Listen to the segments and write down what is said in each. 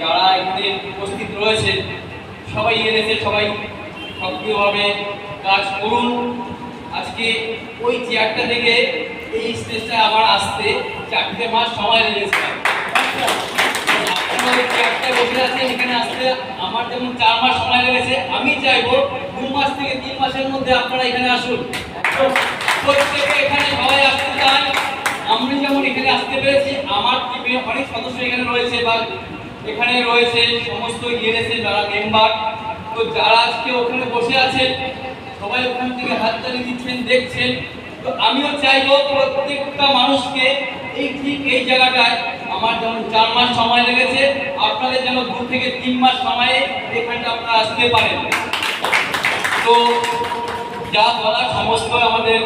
যারা এখানে উপস্থিত রয়েছে, সবাই এনেছে, সবাই সক্রিয়ভাবে কাজ করুন। আজকে ওই চেয়ারটা থেকে এই স্টেজটা আবার আসতে চারটে মাস সময় লেগেছে। ওই বসে আছেন, এখানে আসতে আমার যেমন চার মাস সময় লেগেছে, আমি চাইব দু মাস থেকে তিন মাসের মধ্যে আপনারা এখানে আসুন। প্রত্যেকে এখানে সবাই আসতে চান। আমি যেমন এখানে আসতে পেরেছি, আমার টিমে অনেক সদস্য এখানে রয়েছে বা এখানে রয়েছে সমস্ত ইয়েরেছে যারা মেম্বার তো যারা আজকে ওখানে বসে আছেন সবাই ওখান থেকে হাততালি দিচ্ছেন, দেখছেন। তো আমিও চাইব প্রত্যেকটা মানুষকে এই ঠিক এই জায়গাটায় আমার যেমন চার মাস সময় লেগেছে, আপনাদের যেন দু থেকে তিন মাস সময়ে এখানটা আপনারা আসতে পারেন। তো যা বলার সমস্ত আমাদের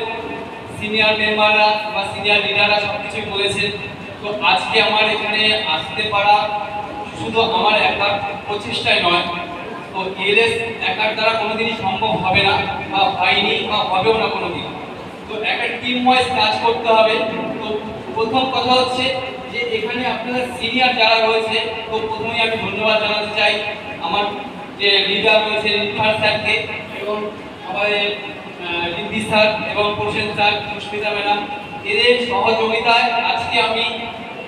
সিনিয়র মেম্বাররা বা সিনিয়র লিডাররা সব কিছুই বলেছেন। তো আজকে আমার এখানে আসতে পারা শুধু আমার একার প্রচেষ্টায় নয়, তো এলএস একার দ্বারা কোনোদিনই সম্ভব হবে না বা হয়নি বা হবেও না কোনোদিন। তো একটা টিম ওয়াইজ কাজ করতে হবে। তো প্রথম কথা হচ্ছে যে এখানে আপনারা সিনিয়র যারা রয়েছে, তো প্রথমেই আমি ধন্যবাদ জানাতে চাই আমার যে লিডার রয়েছে রিফার স্যারকে এবং আমাদের রিদ্ধি স্যার এবং প্রসেন স্যার সুস্মিতা ম্যাডাম। এদের সহযোগিতায় আজকে আমি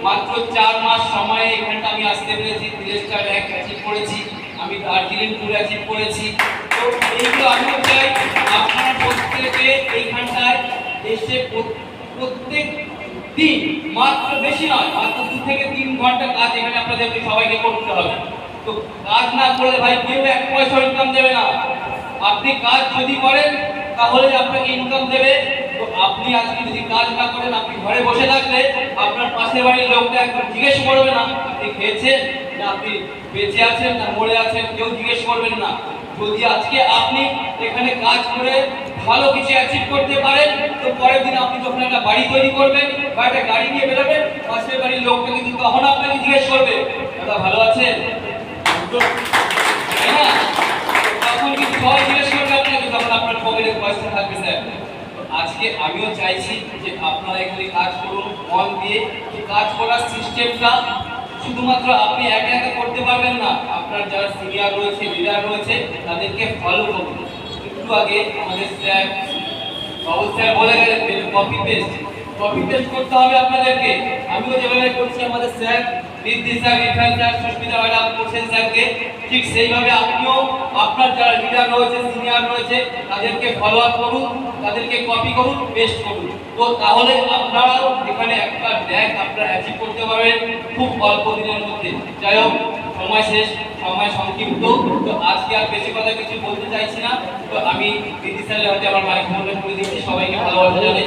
মাত্র চার মাস সময়ে এখানটা আমি আসতে পেরেছি তিরিশটা র্যাঙ্ক অ্যাচিভ করেছি, আমি দার্জিলিং ট্যুর অ্যাচিভ করেছি। তো এইগুলো আমিও চাই, আপনারা প্রত্যেকে এইখানটায় এসে প্রত্যেক দিন, মাত্র বেশি নয়, মাত্র দু থেকে তিন ঘণ্টা কাজ এখানে আপনাদেরকে সবাইকে করতে হবে। তো কাজ না করলে ভাই কেউ এক পয়সা ইনকাম দেবে না। আপনি কাজ যদি করেন তাহলে আপনাকে ইনকাম দেবে। তো আপনি আজকে যদি কাজ না করেন আপনি ঘরে বসে থাকলে আপনার পাশের বাড়ির লোকটা জিজ্ঞেস করবে না আপনি খেয়েছেন? না আপনি বেঁচে আছেন না মরে আছেন? কেউ জিজ্ঞেস করবেন না। যদি আজকে আপনি এখানে কাজ করে ভালো কিছু অ্যাচিভ করতে পারেন তো পরের দিন আপনি যখন একটা বাড়ি তৈরি করবেন বা একটা গাড়ি নিয়ে বেরোবেন পাশের বাড়ির লোকটা কিন্তু তখন আপনাকে জিজ্ঞেস করবে দাদা ভালো আছেন? না? তখন কিন্তু সবাই জিজ্ঞেস করবে আপনাকে তখন আপনার পকেটে পয়সা থাকবে স্যার তো আজকে আমিও চাইছি যে আপনারা এখানে কাজ করুন, মন দিয়ে কাজ করার সিস্টেমটা, শুধুমাত্র আপনি একে একে করতে পারবেন না, আপনার যারা সিনিয়র রয়েছে লিডার রয়েছে, তাদেরকে ফলো করুন। একটু আগে আমাদের স্যার বাবু স্যার বলে গেলেন কপি পেস্ট কপি পেস্ট করতে হবে আপনাদেরকে। আমিও যেভাবে করছি, আমাদের sir sir, Irfan sir, Susmita madam করছেন স্যারকে, ঠিক সেইভাবে আপনিও আপনার যারা লিডার রয়েছে সিনিয়র রয়েছে, তাদেরকে ফলো আপ করুন, তাদেরকে কপি করুন পেস্ট করুন। তো তাহলে আপনারাও এখানে একটা র্যাঙ্ক আপনারা অ্যাচিভ করতে পারবেন খুব অল্প দিনের মধ্যে। যাই হোক, সময় শেষ, সময় সংক্ষিপ্ত। তো আজকে আর বেশি কথা কিছু বলতে চাইছি না। তো আমি দিদি স্যারের হাতে আমার মাইক ফোনটা করে দিচ্ছি, সবাইকে ভালোবাসা জানাই।